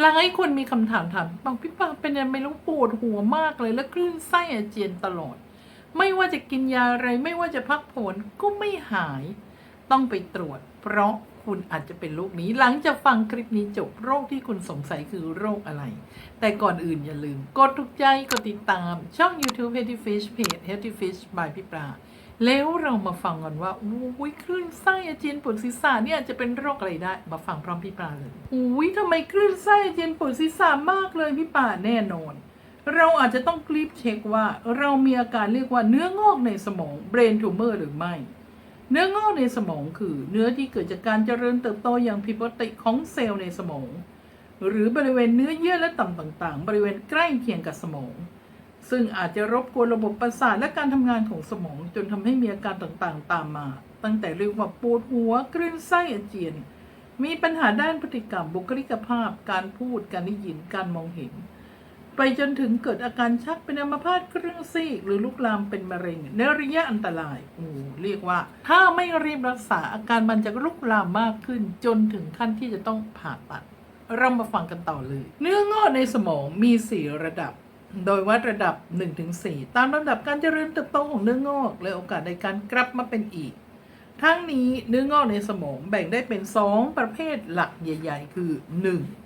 หลายคนมีคำถามถามบางพี่ปาเป็นยังไงรู้ปวดหัวมากเลย แล้วคลื่นไส้อาเจียนตลอด ไม่ว่าจะกินยาอะไรไม่ว่าจะพักผ่อนก็ไม่หาย ต้องไปตรวจ เพราะคุณอาจจะเป็นโรคนี้ หลังจากฟังคลิปนี้จบโรคที่คุณสงสัยคือโรคอะไร แต่ก่อนอื่นอย่าลืม กดถูกใจกดติดตามช่อง YouTube Healthy Fish เพจ Healthy Fish by พี่ปลา แล้วเรามาฟังกันว่าอุ้ยคลื่นไส้อาเจียนปวดศีรษะเนี่ยจะเป็นโรคอะไรได้ มาฟังพร้อมพี่ปลาเลยอุ้ยทำไมคลื่นไส้อาเจียนปวดศีรษะมากเลยพี่ปลาแน่นอน เราอาจจะต้องคลิปเช็คว่า เรามีอาการเรียกว่าเนื้องอกในสมอง brain tumor หรือไม่ เนื้องอกในสมองคือ เนื้อที่เกิดจากการเจริญเติบโตอย่างผิดปกติของเซลล์ในสมอง หรือบริเวณเนื้อเยื่อและต่อมต่างๆ บริเวณใกล้เคียงกับสมอง ซึ่งอาจจะรบกวนระบบประสาทและการทำงานของสมอง จนทำให้มีอาการต่างๆ ตามมา ตั้งแต่เรียกว่าปวดหัวคลื่นไส้อาเจียน มีปัญหาด้านพฤติกรรมบุคลิกภาพ การพูดการได้ยินการมองเห็น ไปจนถึงเกิดอาการชักเป็นอัมพาตครึ่งซีก หรือลุกลามเป็นมะเร็งในระยะอันตรายโอ้เรียกว่า ถ้าไม่รีบรักษาอาการมันจะลุกลามมากขึ้น จนถึงขั้นที่จะต้องผ่าตัด เรามาฟังกันต่อเลย เนื้องอกในสมองมี 4 ระดับ โดยวัดระดับ 1-4 ตามลำดับการเจริญเติบโตของเนื้องอกและโอกาสในการกลับมาเป็นอีก ทั้งนี้เนื้องอกในสมองแบ่งได้เป็น 2 ประเภทหลักใหญ่ ๆ คือ 1.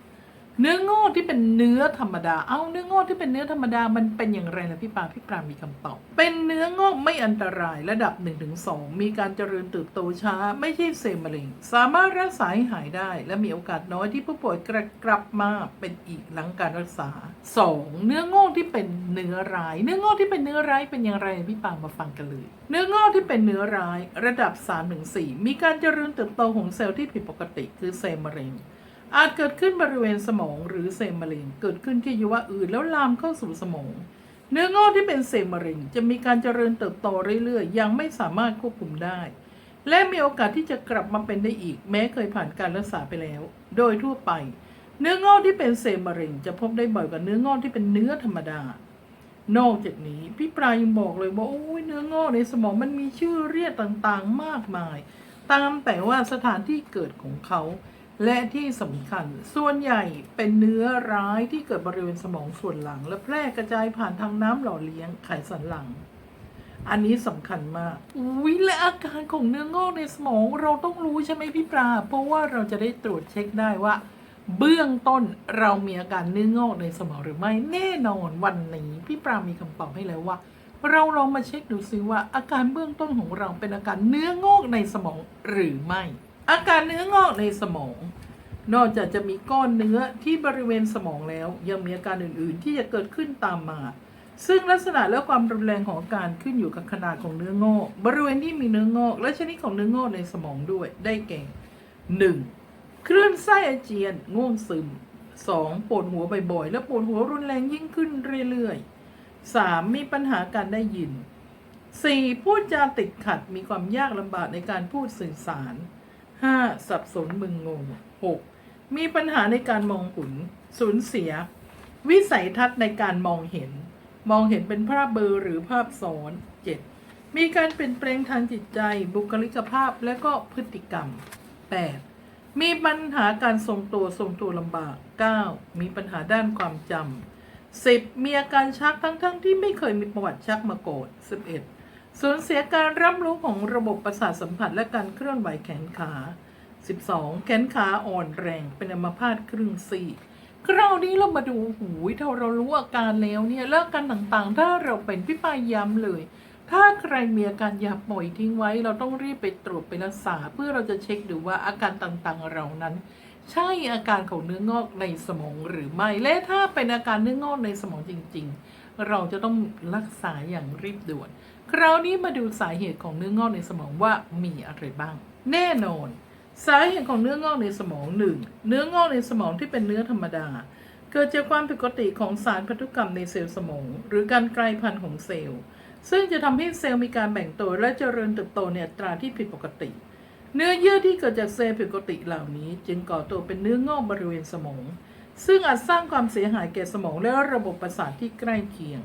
เนื้องอกที่เป็นเนื้อธรรมดา เอาเนื้องอกที่เป็นเนื้อธรรมดา มันเป็นอย่างไรล่ะพี่ปาพี่ปรามีคำตอบ เป็นเนื้องอกไม่อันตรายระดับ 1-2 มีการเจริญเติบโตช้า ไม่ใช่เซลล์มะเร็ง สามารถรักษาให้หายได้ และมีโอกาสน้อยที่ผู้ป่วยกระกลับมาเป็นอีกหลังการรักษา 2. เนื้องอกที่เป็นเนื้อร้าย เนื้องอกที่เป็นเนื้อร้ายเป็นอย่างไรพี่ปามาฟังกันเลย เนื้องอกที่เป็นเนื้อร้ายระดับ 3-4 มีการเจริญเติบโตของเซลล์ที่ผิดปกติคือเซลล์มะเร็ง อาจเกิดขึ้นบริเวณสมองหรือเซลล์มะเร็ง เกิดขึ้นที่อวัยวะอื่นแล้วลามเข้าสู่สมอง เนื้องอกที่เป็นเซลล์มะเร็ง จะมีการเจริญเติบโตเรื่อยๆ ยังไม่สามารถควบคุมได้ และมีโอกาสที่จะกลับมาเป็นได้อีก แม้เคยผ่านการรักษาไปแล้ว โดยทั่วไป เนื้องอกที่เป็นเซลล์มะเร็ง จะพบได้บ่อยกว่าเนื้องอกที่เป็นเนื้อธรรมดา นอกจากนี้พี่ปลายยังบอกเลยว่าโอ้ยเนื้องอกในสมองมันมีชื่อเรียกต่างๆ มากมาย ตามแต่ว่าสถานที่เกิดของเขา และที่สำคัญ ส่วนใหญ่เป็นเนื้อร้ายที่เกิดบริเวณสมองส่วนหลัง และแพร่กระจายผ่านทางน้ำหล่อเลี้ยงไขสันหลัง อันนี้สำคัญมากอุ้ยและอาการของเนื้องอกในสมองเราต้องรู้ใช่ไหมพี่ปลา เพราะว่าเราจะได้ตรวจเช็คได้ว่า เบื้องต้นเรามีอาการเนื้องอกในสมองหรือไม่แน่นอนวันนี้พี่ปรามีคำตอบให้แล้วว่า เราลองมาเช็คดูซิว่าอาการเบื้องต้นของเราเป็นอาการเนื้องอกในสมองหรือไม่ อาการเนื้องอกในสมอง นอกจากจะมีก้อนเนื้อที่บริเวณสมองแล้ว ยังมีอาการอื่นๆ ที่จะเกิดขึ้นตามมา ซึ่งลักษณะและความรุนแรงของอาการขึ้นอยู่กับขนาดของเนื้องอก บริเวณที่มีเนื้องอก และชนิดของเนื้องอกในสมองด้วย ได้แก่หนึ่งคลื่นไส้อาเจียน ง่วงซึม 2. ปวดหัวบ่อยๆ และปวดหัวรุนแรงยิ่งขึ้นเรื่อย ๆ 3. มีปัญหาการได้ยิน 4. พูดจาติดขัด มีความยากลำบากในการพูดสื่อสาร 5. สับสนมึนงง 6. มีปัญหาในการมองเห็นสูญเสีย วิสัยทัศน์ในการมองเห็น มองเห็นเป็นภาพเบลอหรือภาพซ้อน 7. มีการเปลี่ยนแปลงทางจิตใจบุคลิกภาพและก็พฤติกรรม 8. มีปัญหาการทรงตัวทรงตัวลำบาก 9. มีปัญหาด้านความจำ 10. มีอาการชักทั้งๆทที่ไม่เคยมีประวัติชักมาก่อน 11. สูญเสียการรับรู้ของระบบประสาทสัมผัสและการเคลื่อนไหวแขนขา 12. แขนขาอ่อนแรงเป็นอัมพาตครึ่งซีกคราวนี้เรามาดูหูยถ้าเรารู้อาการแล้วเนี่ยแล้วอาการต่างๆ ถ้าเราเป็นพี่ปายย้ำเลย ถ้าใครมีอาการอย่าปล่อยทิ้งไว้ เราต้องรีบไปตรวจไปรักษาเพื่อเราจะเช็คดูว่าอาการต่างๆเรานั้น ใช่อาการของเนื้องอกในสมองหรือไม่ และถ้าเป็นอาการเนื้องอกในสมองจริง ๆ เราจะต้องรักษาอย่างรีบด่วน คราวนี้มาดูสาเหตุของเนื้องอกในสมองว่ามีอะไรบ้าง แน่นอน สาเหตุของเนื้องอกในสมองหนึ่งเนื้องอกในสมองที่เป็นเนื้อธรรมดา เกิดจากความผิดปกติของสารพันธุกรรมในเซลล์สมอง หรือการกลายพันธุ์ของเซลล์ ซึ่งจะทำให้เซลล์มีการแบ่งตัวและเจริญเติบโตในอัตราที่ผิดปกติ เนื้อเยื่อที่เกิดจากเซลล์ผิดปกติเหล่านี้ จึงก่อตัวเป็นเนื้องอกบริเวณสมอง ซึ่งอาจสร้างความเสียหายแก่สมองและระบบประสาทที่ใกล้เคียง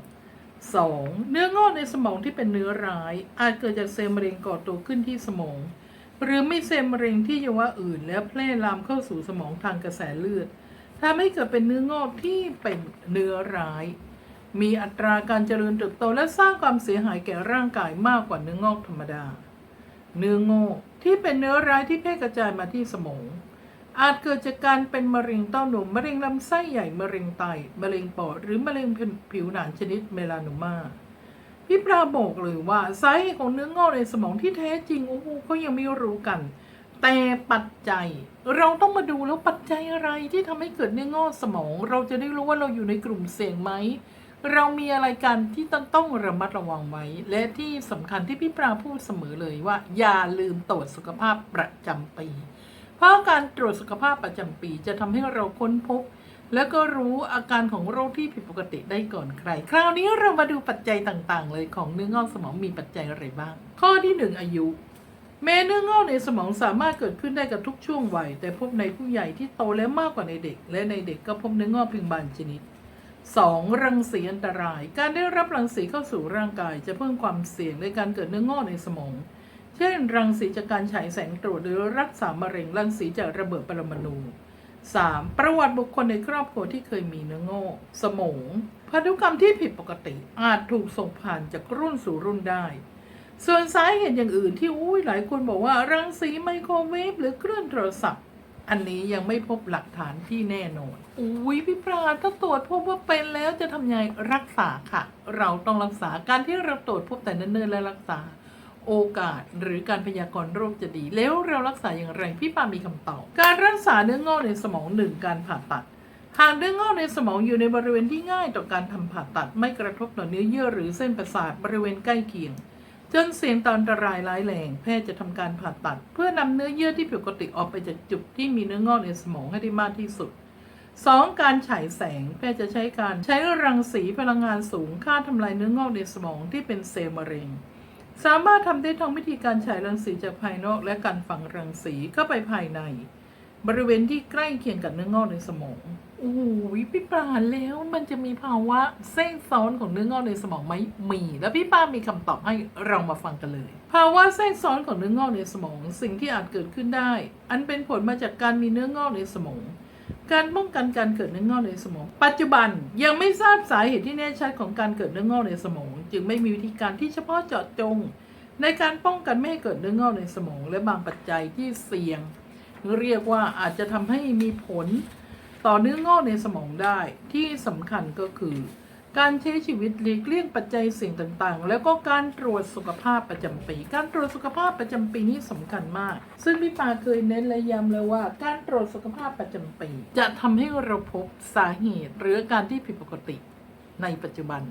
2. เนื้องอกในสมองที่เป็นเนื้อร้าย อาจเกิดจากเซลล์มะเร็งก่อตัวขึ้นที่สมอง หรือมีเซลล์มะเร็งที่อวัยวะอื่น แล้วแพร่ลามเข้าสู่สมองทางกระแสเลือดทำให้เกิดเป็นเนื้องอกที่เป็นเนื้อร้าย มีอัตราการเจริญเติบโตและสร้างความเสียหายแก่ร่างกายมากกว่าเนื้องอกธรรมดา เนื้องอกที่เป็นเนื้อร้ายที่แพร่กระจายมาที่สมอง อาจเกิดจากการเป็นมะเร็งเต้านมมะเร็งลำไส้ใหญ่มะเร็งไตมะเร็งปอดหรือมะเร็งผิวหนังชนิดเมลานโนมาพี่ปราบอกเลยว่าสาเหตุของเนื้องอกในสมองที่แท้จริงโอ้โหเขายังไม่รู้กัน แต่ปัจจัย เราต้องมาดูแล้วปัจจัยอะไรที่ทำให้เกิดเนื้องอกสมอง เราจะได้รู้ว่าเราอยู่ในกลุ่มเสี่ยงไหม เรามีอะไรกันที่ต้องต้องระมัดระวังไว้ และที่สำคัญที่พี่ปราพูดเสมอเลยว่า อย่าลืมตรวจสุขภาพประจำปี เพราะการตรวจสุขภาพประจำปีจะทำให้เราค้นพบ แล้วก็รู้อาการของโรคที่ผิดปกติได้ก่อนใคร คราวนี้เรามาดูปัจจัยต่างๆ เลยของเนื้องอกสมองมีปัจจัยอะไรบ้าง ข้อที่หนึ่งอายุแม้เนื้องอกในสมองสามารถเกิดขึ้นได้กับทุกช่วงวัย แต่พบในผู้ใหญ่ที่โตแล้วมากกว่าในเด็ก และในเด็กก็พบเนื้องอกเพียงบางชนิด 2. รังสีอันตราย การได้รับรังสีเข้าสู่ร่างกายจะเพิ่มความเสี่ยงในการเกิดเนื้องอกในสมอง เช่น รังสีจากการฉายแสงตรวจหรือรักษามะเร็งรังสีจากระเบิดปรมาณู 3. ประวัติบุคคลในครอบครัวที่เคยมีเนื้องอกสมองพันธุกรรมที่ผิดปกติอาจถูกส่งผ่านจากรุ่นสู่รุ่นได้ ส่วนสาเหตุอย่างอื่นที่อุ้ยหลายคนบอกว่ารังสีไมโครเวฟหรือเครื่องโทรศัพท์ อันนี้ยังไม่พบหลักฐานที่แน่นอน อุ้ยพี่ปราณถ้าตรวจพบว่าเป็นแล้วจะทำยังไงรักษาค่ะ เราต้องรักษาการที่เราตรวจพบแต่เนิ่นๆและรักษา โอกาสหรือการพยากรณ์โรคจะดี แล้วเรารักษาอย่างไรพี่ปามีคำตอบ การรักษาเนื้องอกในสมองหนึ่งการผ่าตัด หากเนื้องอกในสมองอยู่ในบริเวณที่ง่ายต่อการทำผ่าตัดไม่กระทบต่อเนื้อเยื่อหรือเส้นประสาทบริเวณใกล้เคียง จนเสี่ยงต่ออันตรายร้ายแรง แพทย์จะทำการผ่าตัด เพื่อนำเนื้อเยื่อที่ผิดปกติออกไปจากจุดที่มีเนื้องอกในสมองให้ได้มากที่สุด 2. การฉายแสง แพทย์จะใช้การใช้รังสีพลังงานสูงฆ่าทำลายเนื้องอกในสมองที่เป็นเซลล์มะเร็ง สามารถทำได้ทั้งวิธีการฉายรังสีจากภายนอกและการฝังรังสีเข้าไปภายใน บริเวณที่ใกล้เคียงกับเนื้องอกในสมองโอ้โหพี่ปราแล้วมันจะมีภาวะแทรกซ้อนของเนื้องอกในสมองไหมมี แล้วพี่ป้ามีคำตอบให้เรามาฟังกันเลย ภาวะแทรกซ้อนของเนื้องอกในสมอง สิ่งที่อาจเกิดขึ้นได้ อันเป็นผลมาจากการมีเนื้องอกในสมองการป้องกันการเกิดเนื้องอกในสมอง ปัจจุบันยังไม่ทราบสาเหตุที่แน่ชัดของการเกิดเนื้องอกในสมอง จึงไม่มีวิธีการที่เฉพาะเจาะจง ในการป้องกันไม่ให้เกิดเนื้องอกในสมอง และบางปัจจัยที่เสี่ยง เรียกว่าอาจจะทำให้มีผลต่อเนื้องอกในสมองได้ที่สำคัญก็คือ การใช้ชีวิตหลีกเลี่ยงปัจจัยเสี่ยงต่างๆ แล้วก็การตรวจสุขภาพประจำปี การตรวจสุขภาพประจำปีนี้สำคัญมาก ซึ่งพี่ปาเคยเน้นและย้ำเลยว่า การตรวจสุขภาพประจำปี จะทำให้เราพบสาเหตุหรือการที่ผิดปกติในปัจจุบัน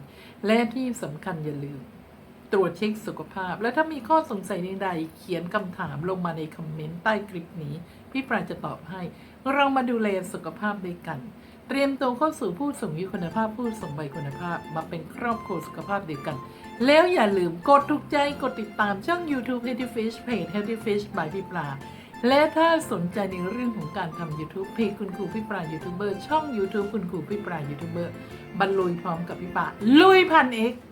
และที่สำคัญอย่าลืม ตรวจเช็คสุขภาพ และถ้ามีข้อสงสัยใดๆเขียนคำถามลงมาในคอมเมนต์ใต้คลิปนี้ พี่ปราจะตอบให้ เรามาดูแลสุขภาพด้วยกัน เตรียมตัวเข้าสู่ผู้สูงอายุคุณภาพผู้สูงวัยคุณภาพ มาเป็นครอบครัวสุขภาพเดียวกัน แล้วอย่าลืมกดถูกใจกดติดตามช่อง YouTube Healthy Fish Page Healthy Fish by พี่ปลาและถ้าสนใจในเรื่องของการทำ YouTube เพจคุณครูพี่ปลายูทูบเบอร์ช่อง YouTube คุณครูพี่ปลายูทูบเบอร์บรรลุยพร้อมกับพี่ปลาลุยพันเอก